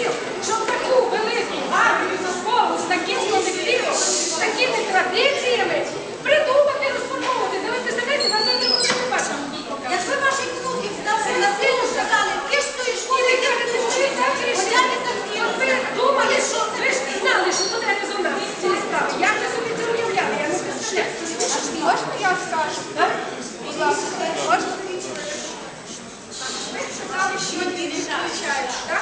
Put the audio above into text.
колектив, щоб таку велику армію за з таким колективом, з такими традиціями придумати, розформовувати. Дивіться, дивіться, на це не бачимо. Якби ваші внуки здали на силу, сказали, ти ж тої школи, ти вчився, я не такі думали, що ви ж знали, що тут треба зробити ці справи. Як ви собі це уявляли? Я не представляю. Можна я скажу? Можна? Ви сказали, не включають, так?